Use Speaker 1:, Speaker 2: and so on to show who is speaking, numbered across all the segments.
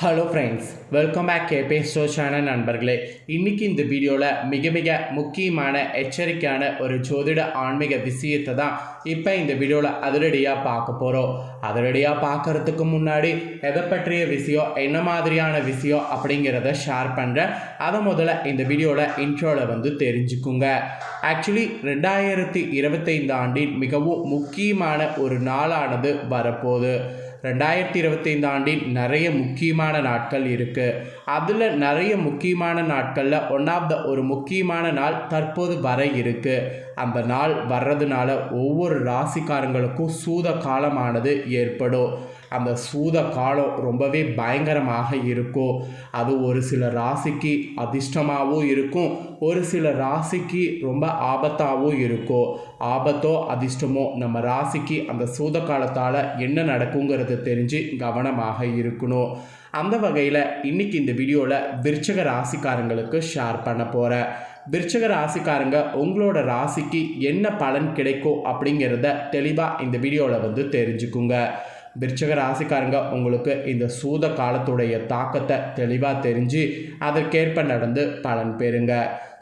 Speaker 1: Hello friends welcome back கேபே ஸ்டோ channel நண்பர்களே. இன்றைக்கி இந்த வீடியோவில் மிக மிக முக்கியமான எச்சரிக்கையான ஒரு ஜோதிட ஆன்மீக விஷயத்தை தான் இப்போ இந்த வீடியோவில் அதிரடியாக பார்க்க போகிறோம் அதிரடியாக பார்க்கறதுக்கு முன்னாடி எதை பற்றிய விஷயம் என்ன மாதிரியான விஷயம் அப்படிங்கிறத ஷேர் பண்ணுறேன் அதை முதல்ல இந்த வீடியோவில் இன்ட்ரோவில் வந்து தெரிஞ்சுக்குங்க. ஆக்சுவலி ரெண்டாயிரத்தி இருபத்தைந்து ஆண்டின் மிகவும் முக்கியமான ஒரு நாளானது வரப்போகுது. ரெண்டாயிரத்தி இருபத்தைந்து ஆண்டில் நிறைய முக்கியமான நாட்கள் இருக்குது அதில் நிறைய முக்கியமான நாட்களில் ஒன் ஆஃப் த ஒரு முக்கியமான நாள் தற்போது வர இருக்குது அந்த நாள் வர்றதுனால ஒவ்வொரு ராசிக்காரங்களுக்கும் சூத காலமானது ஏற்படும். அந்த சூத காலம் ரொம்பவே பயங்கரமாக இருக்கும் அது ஒரு சில ராசிக்கு அதிர்ஷ்டமாகவும் இருக்கும் ஒரு சில ராசிக்கு ரொம்ப ஆபத்தாகவும் இருக்கும் ஆபத்தோ அதிர்ஷ்டமோ நம்ம ராசிக்கு அந்த சூத காலத்தால் என்ன நடக்குங்கிறது தெரிஞ்சு கவனமாக இருக்கணும். அந்த வகையில் இன்றைக்கி இந்த வீடியோவில் விருச்சக ராசிக்காரங்களுக்கு ஷேர் பண்ண போகிறேன் விருச்சக ராசிக்காரங்க உங்களோட ராசிக்கு என்ன பலன் கிடைக்கும் அப்படிங்கிறத தெளிவாக இந்த வீடியோவில் வந்து தெரிஞ்சுக்குங்க. விருச்சக ராசிக்காரங்க உங்களுக்கு இந்த சூத காலத்துடைய தாக்கத்தை தெளிவாக தெரிஞ்சு அதற்கேற்ப நடந்து பலன் பெறுங்க.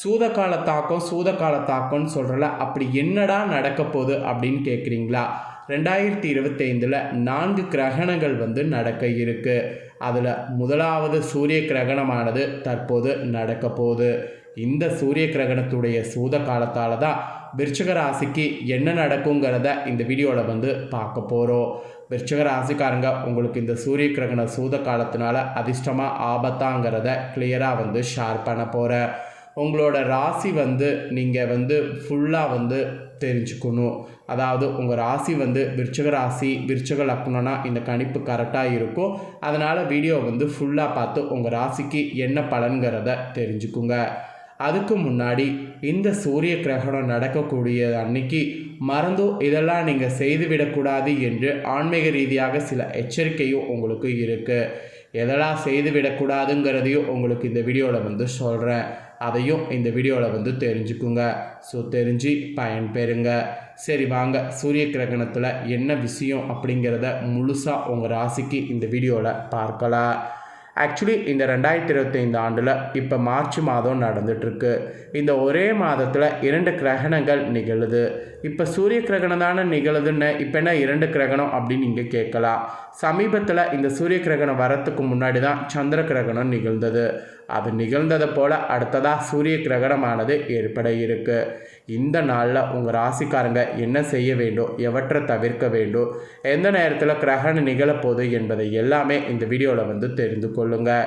Speaker 1: சூத கால தாக்கம் சூத கால தாக்கம்னு சொல்கிறல அப்படி என்னடா நடக்க போகுது அப்படின்னு கேட்குறீங்களா ரெண்டாயிரத்தி இருபத்தைந்தில் நான்கு கிரகணங்கள் வந்து நடக்க இருக்குது அதில் முதலாவது சூரிய கிரகணமானது தற்போது நடக்க போகுது. இந்த சூரிய கிரகணத்துடைய சூத காலத்தால் தான் விருச்சக ராசிக்கு என்ன நடக்குங்கிறத இந்த வீடியோவில் வந்து பார்க்க போகிறோம் விருச்சக ராசிக்காரங்க உங்களுக்கு இந்த சூரிய கிரகண சூத காலத்தினால அதிர்ஷ்டமாக ஆபத்தாங்கிறத கிளியராக வந்து ஷேர் பண்ண போகிறேன் உங்களோட ராசி வந்து நீங்கள் வந்து ஃபுல்லாக வந்து தெரிஞ்சுக்கணும். அதாவது உங்கள் ராசி வந்து விருச்சக ராசி விருச்சக லக்னம்னா இந்த கணிப்பு கரெக்டாக இருக்கும். அதனால் வீடியோ வந்து ஃபுல்லாக பார்த்து உங்கள் ராசிக்கு என்ன பலன்கிறத தெரிஞ்சுக்குங்க. அதுக்கு முன்னாடி இந்த சூரிய கிரகணம் நடக்கக்கூடிய அன்னைக்கு மறந்தோ இதெல்லாம் நீங்கள் செய்துவிடக்கூடாது என்று ஆன்மீக ரீதியாக சில எச்சரிக்கையும் உங்களுக்கு இருக்குது எதெல்லாம் செய்துவிடக்கூடாதுங்கிறதையும் உங்களுக்கு இந்த வீடியோவில் வந்து சொல்கிறேன் அதையும் இந்த வீடியோவில் வந்து தெரிஞ்சுக்குங்க. ஸோ தெரிஞ்சு பயன் பெறுங்க சரி வாங்க. சூரிய கிரகணத்தில் என்ன விஷயம் அப்படிங்கிறத முழுசாக உங்கள் ராசிக்கு இந்த வீடியோவில் பார்க்கலாம். ஆக்சுவலி இந்த ரெண்டாயிரத்தி இருபத்தைந்து ஆண்டில் இப்போ மார்ச் மாதம் நடந்துட்டுருக்கு. இந்த ஒரே மாதத்தில் இரண்டு கிரகணங்கள் நிகழுது. இப்போ சூரிய கிரகணம் தானே நிகழுதுன்னு இப்போ என்ன இரண்டு கிரகணம் அப்படின்னு நீங்கள் கேட்கலாம். சமீபத்தில் இந்த சூரிய கிரகணம் வரத்துக்கு முன்னாடி தான் சந்திர கிரகணம் நிகழ்ந்தது. அது நிகழ்ந்ததை போல் அடுத்ததாக சூரிய கிரகணமானது ஏற்பட இருக்கு. இந்த நாளில் உங்கள் ராசிக்காரங்க என்ன செய்ய வேண்டும் எவற்றை தவிர்க்க வேண்டும் எந்த நேரத்தில் கிரகணம் நிகழப்போகுது என்பதை எல்லாமே இந்த வீடியோவில் வந்து தெரிந்து கொள்ளுங்கள்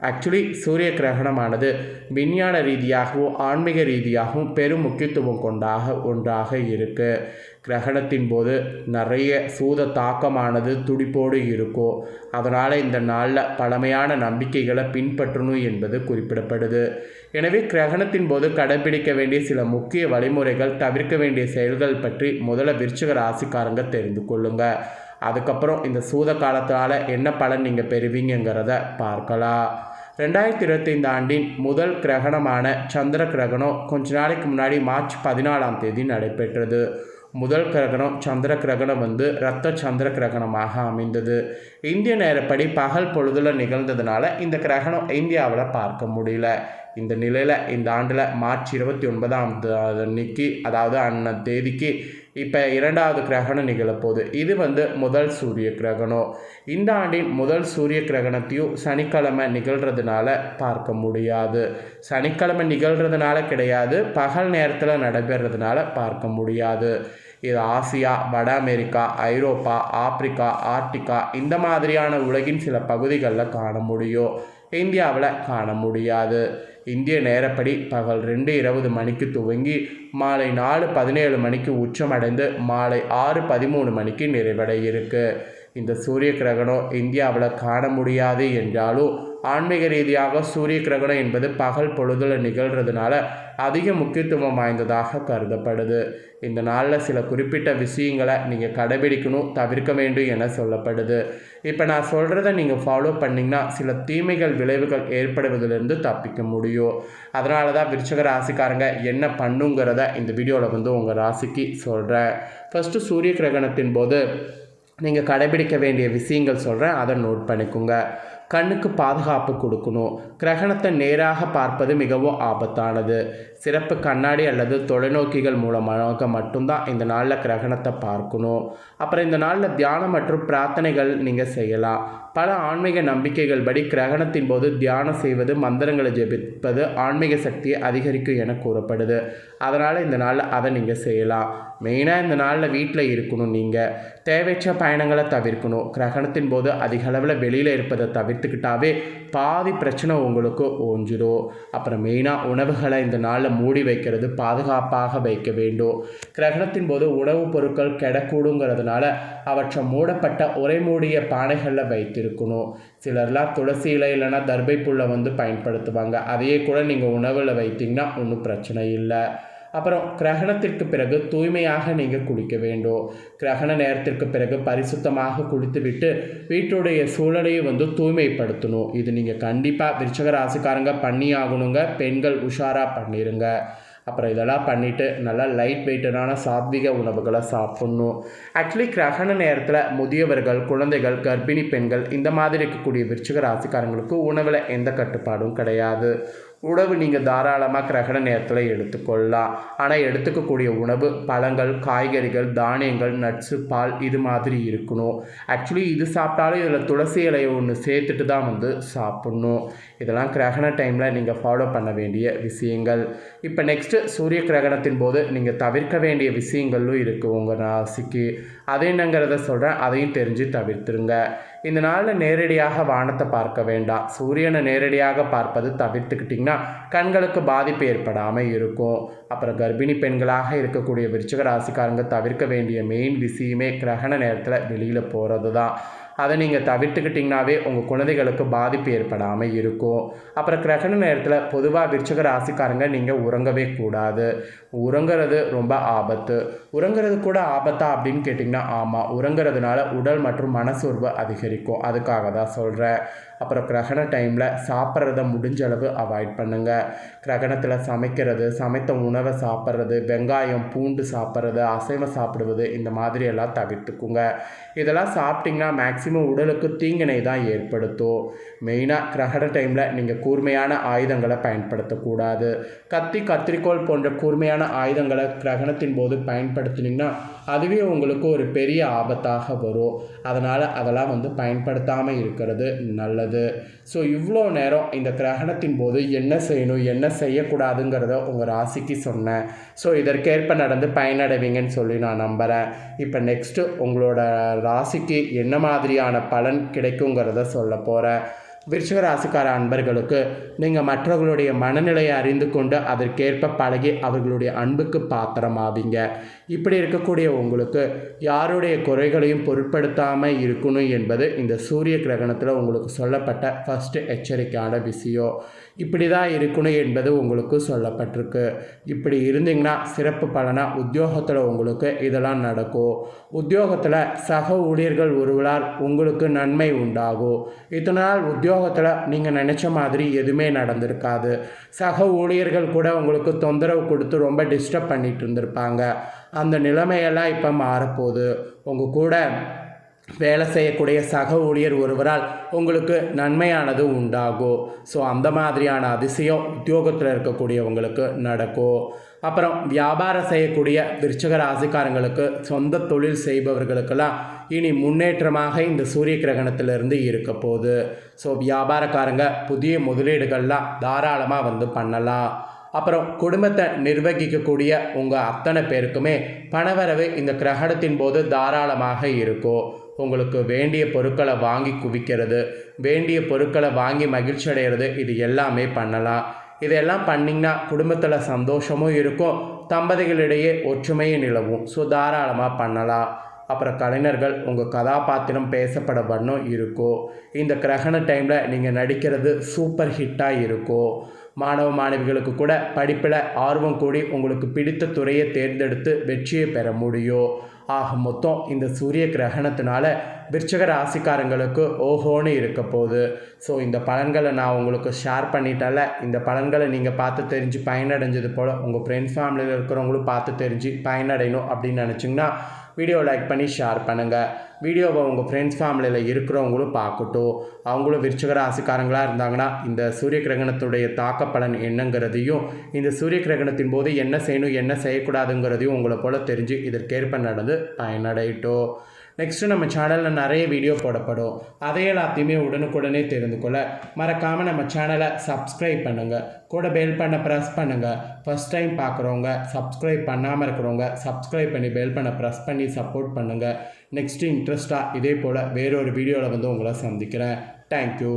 Speaker 1: ஆக்சுவலி சூரிய கிரகணமானது விஞ்ஞான ரீதியாகவும் ஆன்மீக ரீதியாகவும் பெரும் முக்கியத்துவம் கொண்டாக ஒன்றாக இருக்குது கிரகணத்தின் போது நிறைய சூத தாக்கமானது துடிப்போடு இருக்கும் அதனால் இந்த நாளில் பழமையான நம்பிக்கைகளை பின்பற்றணும் என்பது குறிப்பிடப்படுது. எனவே கிரகணத்தின் போது கடைபிடிக்க வேண்டிய சில முக்கிய வழிமுறைகள் தவிர்க்க வேண்டிய செயல்கள் பற்றி முதல்ல விருச்சிக ராசிக்காரங்க தெரிந்து கொள்ளுங்கள் அதுக்கப்புறம் இந்த சூத காலத்தால் என்ன பலன் நீங்கள் பெறுவீங்கிறத பார்க்கலாம். ரெண்டாயிரத்தி இருபத்தைந்து ஆண்டின் முதல் கிரகணமான சந்திர கிரகணம் கொஞ்ச நாளைக்கு முன்னாடி மார்ச் பதினாலாம் தேதி நடைபெற்றது. முதல் கிரகணம் சந்திர கிரகணம் வந்து இரத்த சந்திர கிரகணமாக அமைந்தது. இந்திய நேரப்படி பகல் பொழுதில் நிகழ்ந்ததுனால இந்த கிரகணம் இந்தியாவில் பார்க்க முடியல. இந்த நிலையில் இந்த ஆண்டில் மார்ச் இருபத்தி ஒன்பதாம் அன்னைக்கு அதாவது அன்ன தேதிக்கு இப்போ இரண்டாவது கிரகணம் நிகழப்போகுது. இது வந்து முதல் சூரிய கிரகணம். இந்த ஆண்டின் முதல் சூரிய கிரகணத்தையும் சனிக்கிழமை நிகழ்கிறதுனால பார்க்க முடியாது. சனிக்கிழமை நிகழ்கிறதுனால கிடையாது. பகல் நேரத்தில் நடைபெறதுனால பார்க்க முடியாது. இது ஆசியா வட அமெரிக்கா ஐரோப்பா ஆப்பிரிக்கா ஆர்டிகா இந்த மாதிரியான உலகின் சில பகுதிகளில் காண முடியும். இந்தியாவில் காண முடியாது. இந்திய நேரப்படி பகல் ரெண்டு இருபது மணிக்கு துவங்கி மாலை நாலு பதினேழு மணிக்கு உச்சமடைந்து மாலை ஆறு பதிமூணு மணிக்கு நிறைவடைய இருக்கு இந்த சூரிய கிரகணம் இந்தியாவில் காண முடியாது என்றாலும் ஆன்மீக ரீதியாக சூரிய கிரகணம் என்பது பகல் பொழுதில் நிகழ்கிறதுனால அதிக முக்கியத்துவம் வாய்ந்ததாக கருதப்படுது. இந்த நாளில் சில குறிப்பிட்ட விஷயங்களை நீங்கள் கடைபிடிக்கணும் தவிர்க்க வேண்டும் என சொல்லப்படுது. இப்போ நான் சொல்கிறத நீங்கள் ஃபாலோ பண்ணிங்கன்னா சில தீமைகள் விளைவுகள் ஏற்படுவதிலிருந்து தப்பிக்க முடியும். அதனால தான் விருச்சக ராசிக்காரங்க என்ன பண்ணுங்கிறத இந்த வீடியோவில் வந்து உங்கள் ராசிக்கு சொல்கிறேன் ஃபஸ்ட்டு சூரிய கிரகணத்தின் போது நீங்கள் கடைபிடிக்க வேண்டிய விஷயங்கள் சொல்கிறேன் அதை நோட் பண்ணிக்கோங்க. கண்ணுக்கு பாதுகாப்பு கொடுக்கணும். கிரகணத்தை நேராக பார்ப்பது மிகவும் ஆபத்தானது. சிறப்பு கண்ணாடி அல்லது தொலைநோக்கிகள் மூலமாக மட்டும்தான் இந்த நாளில் கிரகணத்தை பார்க்கணும். அப்புறம் இந்த நாளில் தியானம் மற்றும் பிரார்த்தனைகள் நீங்கள் செய்யலாம். பல ஆன்மீக நம்பிக்கைகள் படி கிரகணத்தின் போது தியானம் செய்வது மந்திரங்களை ஜெபிப்பது ஆன்மீக சக்தியை அதிகரிக்கும் என கூறப்படுது. அதனால் இந்த நாளில் அதை நீங்கள் செய்யலாம். மெயினாக இந்த நாளில் வீட்டில் இருக்கணும் நீங்கள் தேவையற்ற பயணங்களை தவிர்க்கணும். கிரகணத்தின் போது அதிக அளவில் வெளியில் இருப்பதை தவிர்த்துக்கிட்டாவே பாதி பிரச்சனை உங்களுக்கு ஓஞ்சிடும் அப்புறம் மெயினாக உணவுகளை இந்த நாளில் மூடி வைக்கிறது பாதுகாப்பாக வைக்க வேண்டும். கிரகணத்தின் போது உணவுப் பொருட்கள் கெடக்கூடுங்கிறதுனால அவற்றை மூடப்பட்ட உரை மூடிய பானைகளில் வைத்திருக்கணும். சிலர்லாம் துளசி இலை இல்லைன்னா தர்பை புல்லை வந்து பயன்படுத்துவாங்க. அதையே கூட நீங்கள் உணவில் வைத்தீங்கன்னா ஒன்றும் பிரச்சனை இல்லை. அப்புறம் கிரகணத்திற்கு பிறகு தூய்மையாக நீங்கள் குளிக்க வேண்டும். கிரகண நேரத்திற்கு பிறகு பரிசுத்தமாக குளித்துவிட்டு வீட்டுடைய சூழலையும் வந்து தூய்மைப்படுத்தணும். இது நீங்கள் கண்டிப்பாக விருச்சக ராசிக்காரங்க பண்ணி ஆகணுங்க பெண்கள் உஷாராக பண்ணிடுங்க அப்புறம் இதெல்லாம் பண்ணிவிட்டு நல்லா லைட் வெயிட்டடான சாத்விக உணவுகளை சாப்பிட்ணும். ஆக்சுவலி கிரகண நேரத்தில் முதியவர்கள் குழந்தைகள் கர்ப்பிணி பெண்கள் இந்த மாதிரி இருக்கக்கூடிய விருச்சிக ராசிக்காரங்களுக்கு உணவில் எந்த கட்டுப்பாடும் கிடையாது. உணவு நீங்கள் தாராளமாக கிரகண நேரத்தில் எடுத்துக்கொள்ளலாம். ஆனால் எடுத்துக்கக்கூடிய உணவு பழங்கள் காய்கறிகள் தானியங்கள் நட்ஸு பால் இது மாதிரி இருக்கணும். ஆக்சுவலி இது சாப்பிட்டாலும் இதில் துளசி இலையை ஒன்று சேர்த்துட்டு தான் வந்து சாப்பிட்ணும். இதெல்லாம் கிரகண டைமில் நீங்கள் ஃபாலோ பண்ண வேண்டிய விஷயங்கள். இப்போ நெக்ஸ்ட்டு சூரிய கிரகணத்தின் போது நீங்கள் தவிர்க்க வேண்டிய விஷயங்களும் இருக்குது உங்கள் ராசிக்கு. அது என்னங்கிறத சொல்கிறேன் அதையும் தெரிஞ்சு தவிர்த்துருங்க. இந்த நாளில் நேரடியாக வானத்தை பார்க்க வேண்டாம். சூரியனை நேரடியாக பார்ப்பது தவிர்த்துக்கிட்டிங்கன்னா கண்களுக்கு பாதிப்பு ஏற்படாமல் இருக்கும். அப்புறம் கர்ப்பிணி பெண்களாக இருக்கக்கூடிய விருச்சிக ராசிக்காரங்க தவிர்க்க வேண்டிய மெயின் விஷயமே கிரகண நேரத்தில் வெளியில் போகிறது தான் அதை நீங்கள் தவிர்த்துக்கிட்டிங்கனாவே உங்கள் குழந்தைகளுக்கு பாதிப்பு ஏற்படாமல் இருக்கும். அப்புறம் கிரகண நேரத்தில் பொதுவாக விருச்சக ராசிக்காரங்க நீங்கள் உறங்கவே கூடாது. உறங்குறது ரொம்ப ஆபத்து. உறங்குறது கூட ஆபத்தா அப்படின்னு கேட்டிங்கன்னா ஆமாம் உறங்குறதுனால உடல் மற்றும் மனசோர்வு அதிகரிக்கும். அதுக்காக தான் சொல்கிறேன் அப்புறம் கிரகண டைமில் சாப்பிட்றத முடிஞ்ச அளவு அவாய்ட் பண்ணுங்கள் கிரகணத்தில் சமைக்கிறது சமைத்த உணவை சாப்பிட்றது வெங்காயம் பூண்டு சாப்பிட்றது அசைவம் சாப்பிடுவது இந்த மாதிரி எல்லாம் தவிர்த்துக்குங்க. இதெல்லாம் சாப்பிட்டிங்கன்னா மேக்ஸிமம் உடலுக்கு தீங்கினை தான் ஏற்படுத்தும். மெயினாக கிரகண டைமில் நீங்கள் கூர்மையான ஆயுதங்களை பயன்படுத்தக்கூடாது. கத்தி கத்திரிக்கோள் போன்ற கூர்மையான ஆயுதங்களை கிரகணத்தின் போது பயன்படுத்தினீங்கன்னா அதுவே உங்களுக்கு ஒரு பெரிய ஆபத்தாக வரும். அதனால் அதெல்லாம் வந்து பயன்படுத்தாமல் இருக்கிறது நல்லது. ஸோ இவ்வளோ நேரம் இந்த கிரகணத்தின் போது என்ன செய்யணும் என்ன செய்யக்கூடாதுங்கிறத உங்கள் ராசிக்கு சொன்னேன். ஸோ இதற்கேற்ப நடந்து பயனடைவீங்கன்னு சொல்லி நான் நம்புகிறேன் இப்போ நெக்ஸ்ட்டு உங்களோட ராசிக்கு என்ன மாதிரியான பலன் கிடைக்குங்கிறத சொல்ல போகிறேன் விருஷகராசிக்கார அன்பர்களுக்கு நீங்கள் மற்றவர்களுடைய மனநிலையை அறிந்து கொண்டு அதற்கேற்ப பழகி அவர்களுடைய அன்புக்கு பாத்திரமாவீங்க. இப்படி இருக்கக்கூடிய உங்களுக்கு யாருடைய குறைகளையும் பொருட்படுத்தாமல் இருக்கணும் என்பது இந்த சூரிய கிரகணத்தில் உங்களுக்கு சொல்லப்பட்ட ஃபஸ்ட்டு எச்சரிக்கையான விஷயம். இப்படி தான் இருக்கணும் என்பது உங்களுக்கு சொல்லப்பட்டிருக்கு. இப்படி இருந்தீங்கன்னா சிறப்பு பலனாக உத்தியோகத்தில் உங்களுக்கு இதெல்லாம் நடக்கும். உத்தியோகத்தில் சக ஊழியர்கள் ஒருவரால் உங்களுக்கு நன்மை உண்டாகும். இதனால் உத்தியோகத்தில் நீங்கள் நினச்ச மாதிரி எதுவுமே நடந்திருக்காது. சக ஊழியர்கள் கூட உங்களுக்கு தொந்தரவு கொடுத்து ரொம்ப டிஸ்டர்ப் பண்ணிகிட்டு இருந்திருப்பாங்க. அந்த நிலைமையெல்லாம் இப்போ மாறப்போகுது. உங்கள் கூட வேலை செய்யக்கூடிய சக ஊழியர் ஒருவரால் உங்களுக்கு நன்மையானது உண்டாகும். ஸோ அந்த மாதிரியான அதிசயம் உத்தியோகத்தில் இருக்கக்கூடியவங்களுக்கு நடக்கும். அப்புறம் வியாபாரம் செய்யக்கூடிய விருச்சக ராசிக்காரங்களுக்கு சொந்த தொழில் செய்பவர்களுக்கெல்லாம் இனி முன்னேற்றமாக இந்த சூரிய கிரகணத்திலிருந்து இருக்க போகுது. ஸோ வியாபாரக்காரங்க புதிய முதலீடுகள்லாம் தாராளமாக வந்து பண்ணலாம். அப்புறம் குடும்பத்தை நிர்வகிக்கக்கூடிய உங்கள் அத்தனை பேருக்குமே பணவரவு இந்த கிரகணத்தின் போது தாராளமாக இருக்கும் உங்களுக்கு வேண்டிய பொருட்களை வாங்கி குவிக்கிறது. வேண்டிய பொருட்களை வாங்கி மகிழ்ச்சி அடைகிறது இது எல்லாமே பண்ணலாம். இதெல்லாம் பண்ணிங்கன்னா குடும்பத்தில் சந்தோஷமும் இருக்கும். தம்பதிகளிடையே ஒற்றுமையும் நிலவும். ஸோ தாராளமாக பண்ணலாம். அப்புறம் கலைஞர்கள் உங்கள் கதாபாத்திரம் பேசப்பட வண்ணம் இருக்கும் இந்த கிரகண டைமில் நீங்கள் நடிக்கிறது சூப்பர் ஹிட்டாக இருக்கும் மாணவ மாணவிகளுக்கு கூட படிப்பில் ஆர்வம் கூடி உங்களுக்கு பிடித்த துறையை தேர்ந்தெடுத்து வெற்றியை பெற முடியும் ஆக மொத்தம் இந்த சூரிய கிரகணத்தினால விருச்சக ராசிக்காரங்களுக்கு ஓஹோன்னு இருக்க போகுது. ஸோ இந்த பலன்களை நான் உங்களுக்கு ஷேர் பண்ணிட்டால இந்த பலன்களை நீங்கள் பார்த்து தெரிஞ்சு பயனடைஞ்சது போல் உங்கள் ஃப்ரெண்ட்ஸ் ஃபேமிலியில் இருக்கிறவங்களும் பார்த்து தெரிஞ்சு பயனடையணும் அப்படின்னு நினச்சிங்கன்னா வீடியோ லைக் பண்ணி ஷேர் பண்ணுங்கள் வீடியோவை உங்கள் ஃப்ரெண்ட்ஸ் ஃபேமிலியில் இருக்கிறவங்களும் பார்க்கட்டும். அவங்களும் விருச்சிக ராசிக்காரங்களாக இருந்தாங்கன்னா இந்த சூரிய கிரகணத்துடைய தாக்க பலன் என்னங்கிறதையும் இந்த சூரிய கிரகணத்தின் போது என்ன செய்யணும் என்ன செய்யக்கூடாதுங்கிறதையும் உங்களை போல் தெரிஞ்சு இதற்கேற்ப நடந்து பயனடையட்டும். நெக்ஸ்ட்டு நம்ம சேனலில் நிறைய வீடியோ போடப்படும். அதை எல்லாத்தையுமே உடனுக்குடனே தெரிந்து கொள்ள. மறக்காமல் நம்ம சேனலை சப்ஸ்கிரைப் பண்ணுங்கள் கூட பெல் பண்ண ப்ரெஸ் பண்ணுங்கள் ஃபஸ்ட் டைம் பார்க்குறவங்க சப்ஸ்கிரைப் பண்ணாமல் இருக்கிறவங்க சப்ஸ்கிரைப் பண்ணி பெல் பண்ண ப்ரெஸ் பண்ணி சப்போர்ட் பண்ணுங்கள் நெக்ஸ்ட்டு இன்ட்ரெஸ்ட்டாக இதே போல் வேறொரு வீடியோவில் வந்து உங்களை சந்திக்கிறேன். தேங்க்யூ